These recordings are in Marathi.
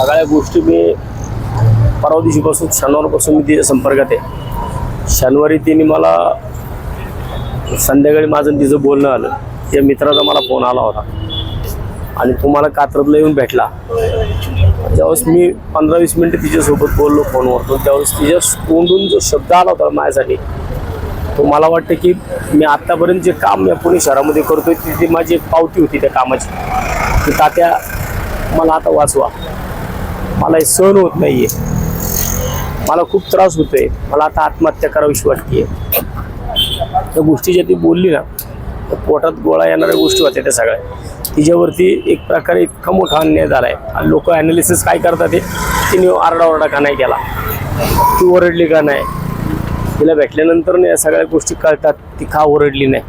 सगळ्या गोष्टी मी परवा दिवशीपासून शनिवारपासून मी तिच्या संपर्कात आहे. शनिवारी तिने मला संध्याकाळी माझं तिचं बोलणं आलं. त्या मित्राचा मला फोन आला होता. आणि तो मला कात्रजला येऊन भेटला. ज्यावेळेस मी पंधरा वीस मिनटं तिच्यासोबत बोललो फोनवर तो त्यावेळेस तिच्या तोंडून जो शब्द आला होता माझ्यासाठी तो मला वाटतं की मी आत्तापर्यंत जे काम या पुणे शहरामध्ये करतोय ती ती माझी एक पावती होती त्या कामाची. की तात्या मला आता वाचवा. मला हे सहन होत नाहीये. मला खूप त्रास होतोय. मला आता आत्महत्या करावीशी वाटते त्या गोष्टी ज्या ती बोलली ना त्या पोटात गोळा येणाऱ्या गोष्टी होत्या त्या सगळ्या. तिच्यावरती एक प्रकारे इतका मोठा अन्याय झाला आहे आणि लोक ॲनालिसिस काय करतात ते? तिने आरडाओरडा का नाही केला? ती ओरडली का नाही? तिला भेटल्यानंतर या सगळ्या गोष्टी कळतात. ती का ओरडली नाही?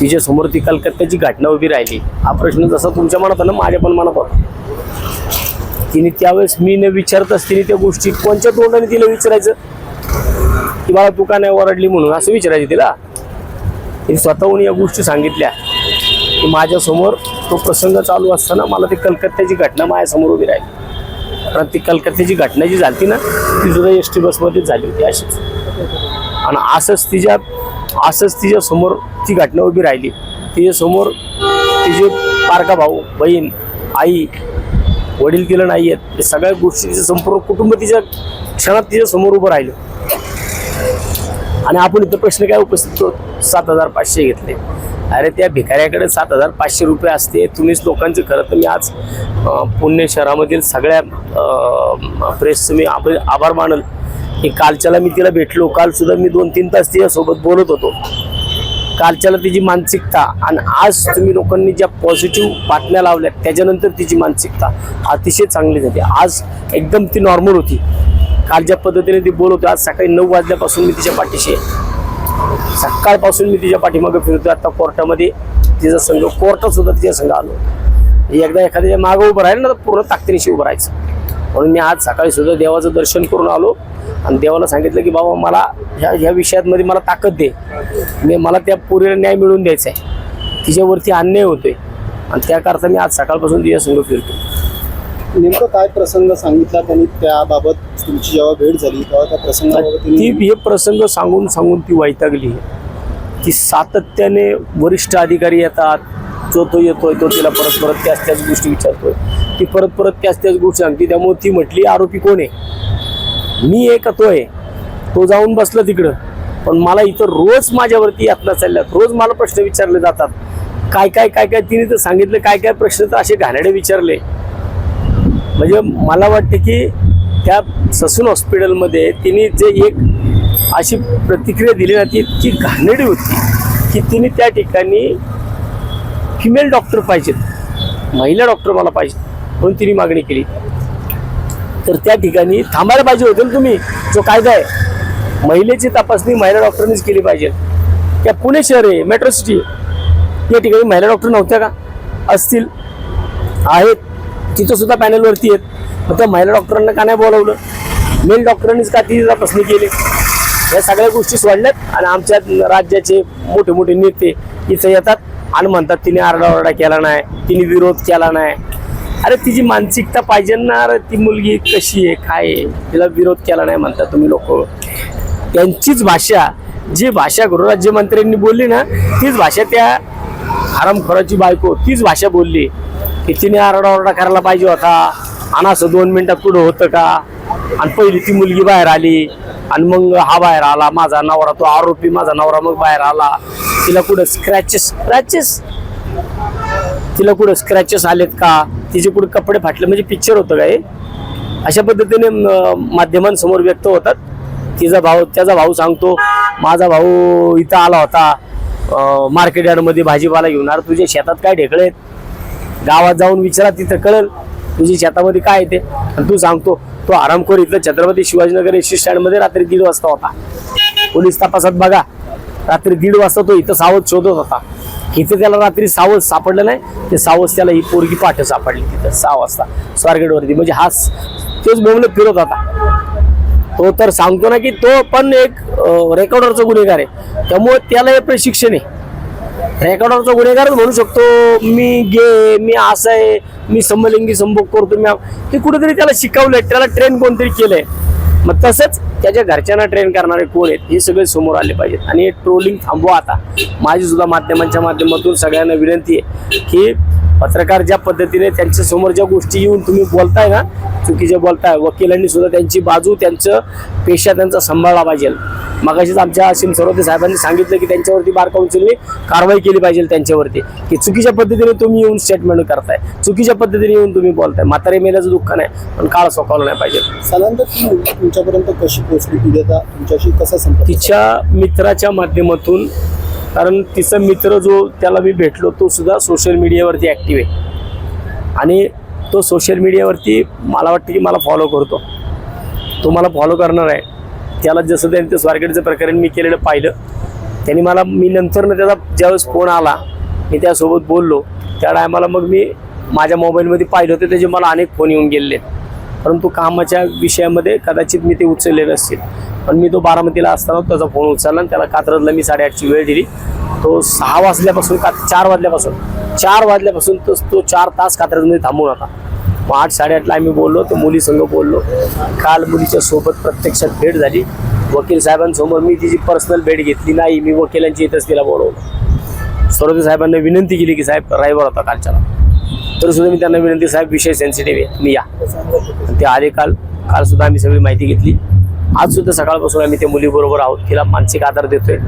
तिच्यासमोर ती कलकत्त्याची घटना उभी राहिली. हा प्रश्न जसा तुमच्या मनात ना माझ्या पण मनात होता. तिने त्यावेळेस मी न विचारताच तिने त्या गोष्टी कोणत्या तोंडाने तिला विचारायचं? की बाळा तू का नाही ओरडली म्हणून? असं विचारायचं तिला. तिने स्वतःहून या गोष्टी सांगितल्या. की माझ्यासमोर तो प्रसंग चालू असताना मला ती कलकत्त्याची घटना माझ्यासमोर उभी राहिली. कारण ती कलकत्त्याची घटना जी झाली ना ती सुद्धा एस टी बसमध्येच झाली होती अशीच. आणि असंच तिच्या असंच तिच्यासमोर ती घटना उभी राहिली. तिच्यासमोर तिचे पारका भाऊ बहीण आई वडील तिला नाही आहेत हे सगळ्या गोष्टी तिचं संपूर्ण कुटुंब तिच्या क्षणात तिच्या समोर उभं राहिलं. आणि आपण इथं प्रश्न काय उपस्थित करतो सात हजार पाचशे घेतले. अरे त्या भिकाऱ्याकडे सात हजार पाचशे रुपये असते. तुम्हीच लोकांचं खरं तर मी आज पुणे शहरामधील सगळ्या प्रेसचं मी आप आभार मानल. की कालच्याला मी तिला भेटलो. कालसुद्धा मी दोन तीन तास तिच्यासोबत बोलत होतो. कालच्याला तिची मानसिकता आणि आज तुम्ही लोकांनी ज्या पॉझिटिव्ह बातम्या लावल्या त्याच्यानंतर तिची मानसिकता अतिशय चांगली झाली. आज एकदम ती नॉर्मल होती. काल ज्या पद्धतीने ती बोलत होती आज सकाळी नऊ वाजल्यापासून मी तिच्या पाठीशी सकाळपासून मी तिच्या पाठीमागे फिरतो आता कोर्टामध्ये तिचा संघ कोर्टात सुद्धा तिच्या संघ आलो. एकदा एखाद्याच्या मागं उभं राहिलं ना तर पूर्ण ताकदीनिशी उभं राहायचं. म्हणून मी आज सकाळी सुद्धा देवाचं दर्शन करून आलो. आणि देवाला सांगितलं की बाबा मला ह्या ह्या विषयामध्ये मला ताकद दे. मी मला त्या पुरीला न्याय मिळवून द्यायचा आहे. तिच्यावरती अन्याय होतोय. आणि त्याकरता मी आज सकाळपासून तिच्या संघ फिरतो नेमकं काय प्रसंग सांगितला त्यांनी? त्याबाबत तुमची जेव्हा भेट झाली तेव्हा त्या प्रसंगाबाबत ती हे प्रसंग सांगून सांगून ती वैतागली. ती सातत्याने वरिष्ठ अधिकारी येतात. जो तो येतोय तो तिला परत परत त्याच त्याच गोष्टी विचारतोय. ती परत परत त्याच त्याच गोष्टी सांगते. त्यामुळे ती म्हटली आरोपी कोण आहे? मी एक का तो आहे तो जाऊन बसला तिकडं. पण मला इथं रोज माझ्यावरती यातना चालल्यात. रोज मला प्रश्न विचारले जातात. काय काय काय काय? तिने तर सांगितलं काय काय प्रश्न तर असे घाणेडे विचारले. म्हणजे मला वाटतं की त्या ससून हॉस्पिटलमध्ये तिने जे एक अशी प्रतिक्रिया दिली ना ती इतकी घाणेरडी होती की तिने त्या ठिकाणी फिमेल डॉक्टर पाहिजेत. महिला डॉक्टर मला पाहिजे म्हणून तिने मागणी केली. तर त्या ठिकाणी थांबायला पाहिजे होते तुम्ही. जो कायदा आहे महिलेची तपासणी महिला डॉक्टरांनीच केली पाहिजे. त्या पुणे शहर आहे मेट्रो सिटी या ठिकाणी महिला डॉक्टर नव्हत्या का? असतील. आहेत. तिथं सुद्धा पॅनलवरती आहेत. मग त्या महिला डॉक्टरांना का नाही बोलावलं? मेल डॉक्टरांनीच का ती तपासणी केली? या सगळ्या गोष्टी सोडल्यात आणि आमच्या राज्याचे मोठे मोठे नेते इथं येतात आणि म्हणतात तिने आरडाओरडा केला नाही. तिने विरोध केला नाही. अरे तिची मानसिकता पाहिजे ना. अरे ती मुलगी कशी आहे काय आहे? तिला विरोध केला नाही म्हणता तुम्ही लोक. त्यांचीच भाषा जी भाषा गृहराज्यमंत्र्यांनी बोलली ना तीच भाषा त्या हरामखोराची बायको तीच भाषा बोलली. की तिने आरडाओरडा करायला पाहिजे होता. आणि असं दोन मिनिटात पुढं होतं का? आणि पहिली ती मुलगी बाहेर आली. आणि मग हा बाहेर आला. माझा नवरा तो आरोपी माझा नवरा मग बाहेर आला. तिला कुठं स्क्रॅचेस स्क्रॅचेस तिला कुठं स्क्रॅचेस आलेत का? तिचे पुढे कपडे फाटले म्हणजे पिक्चर होतं काय अशा पद्धतीने माध्यमांसमोर व्यक्त होतात. तिचा भाऊ त्याचा भाऊ सांगतो माझा भाऊ इथं आला होता मार्केट यार्डमध्ये भाजीपाला घेऊन. अरे तुझ्या शेतात काय ढेकळे आहेत? गावात जाऊन विचारा तिथं कळेल तुझ्या शेतामध्ये काय येते आणि तू सांगतो तो आरामखोर इथं छत्रपती शिवाजीनगर एस स्टँडमध्ये रात्री दीड वाजता होता. पोलीस तपासात बघा रात्री दीड वाजता तो इथं सावध शोधत होता. इथं त्याला रात्री सावस सापडलं नाही. ते सावस त्याला ही पोरगी पाठ सापडली तिथं सहा वाजता. स्वारगेटवरती. म्हणजे हा तेच तोच फिरत होता. तो तर सांगतो ना की तो पण एक रेकॉर्डरचा गुन्हेगार आहे. त्यामुळे त्याला हे प्रशिक्षण आहे. रेकॉर्डरचा गुन्हेगारच म्हणू शकतो मी गे मी असं आहे मी समलिंगी संभोग करतो मी हे कुठेतरी त्याला शिकवलंय. त्याला ट्रेन कोणतरी केलंय. मग तसंच त्याच्या घरच्यांना ट्रेन करणारे कोण आहेत हे सगळे समोर आले पाहिजेत. आणि हे ट्रोलिंग थांबवा आता. माझी सुद्धा माध्यमांच्या माध्यमातून सगळ्यांना विनंती आहे की पत्रकार ज्या पद्धतीने त्यांच्यासमोर ज्या गोष्टी येऊन तुम्ही बोलताय ना चुकीचे बोलताय वकिलांनी सुद्धा त्यांची बाजू त्यांचं पेशा त्यांचा सांभाळला पाहिजे. मगाशीच आमच्या असीम सरोदे साहेबांनी सांगितलं की त्यांच्यावरती बार काउन्सिलने कारवाई केली पाहिजे त्यांच्यावरती. की चुकीच्या पद्धतीने तुम्ही येऊन स्टेटमेंट करताय चुकीच्या पद्धतीने येऊन तुम्ही बोलताय. म्हातारे मेल्याचं दुःख नाही पण काळ सोकावलं नाही पाहिजे. साधारणतः तुमच्यापर्यंत कशी पोहोचली? पीडिता तुमच्याशी कसा संपर्क तिच्या मित्राच्या माध्यमातून कारण तिचा मित्र जो त्याला मी भेटलो तो सुद्धा सोशल मीडियावरती ॲक्टिव्ह आहे. आणि तो सोशल मीडियावरती मला वाटतं की मला फॉलो करतो. तो मला फॉलो करणार आहे. त्याला जसं त्यांचं स्वारगेटचं प्रकरण मी केलेलं पाहिलं. त्यांनी मला मी नंतरनं त्याचा ज्यावेळेस फोन आला मी त्यासोबत बोललो. त्या टायमाला मग मी माझ्या मोबाईलमध्ये पाहिलं होतं त्याचे मला अनेक फोन येऊन गेलेले. आहेत परंतु कामाच्या विषयामध्ये कदाचित मी ते उचलले नसतील पण मी तो बारामतीला असताना त्याचा फोन उचलला आणि त्याला कात्रजला मी साडेआठची वेळ दिली. तो सहा वाजल्यापासून का चार वाजल्यापासून चार वाजल्यापासून तो तो चार तास कात्रजमध्ये थांबून होता. मग आठ साडेआठला आम्ही बोललो तर मुलीसंग बोललो. काल मुलीच्या सोबत प्रत्यक्षात भेट झाली. वकील साहेबांसमोर मी तिची पर्सनल भेट घेतली नाही. मी वकिलांची इथंच तिला बोलवलं. सरोदे साहेबांना विनंती केली की साहेब रविवार होता कालच्याला. तरी सुद्धा मी त्यांना विनंती साहेब विषय सेन्सिटिव्ह आहे. तुम्ही या. ते आले काल. काल सुद्धा आम्ही सगळी माहिती घेतली. आज सुद्धा सकाळपासून आम्ही त्या मुलीबरोबर आहोत. तिला मानसिक आधार देतोय.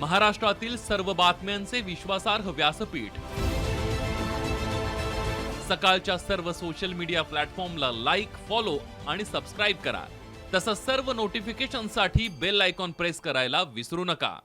महाराष्ट्रातील सर्व बातम्यांचे विश्वासार्ह व्यासपीठ. सकाळच्या सर्व सोशल मीडिया प्लॅटफॉर्मला लाईक फॉलो आणि सबस्क्राईब करा. तसंच सर्व नोटिफिकेशनसाठी बेल आयकॉन प्रेस करायला विसरू नका.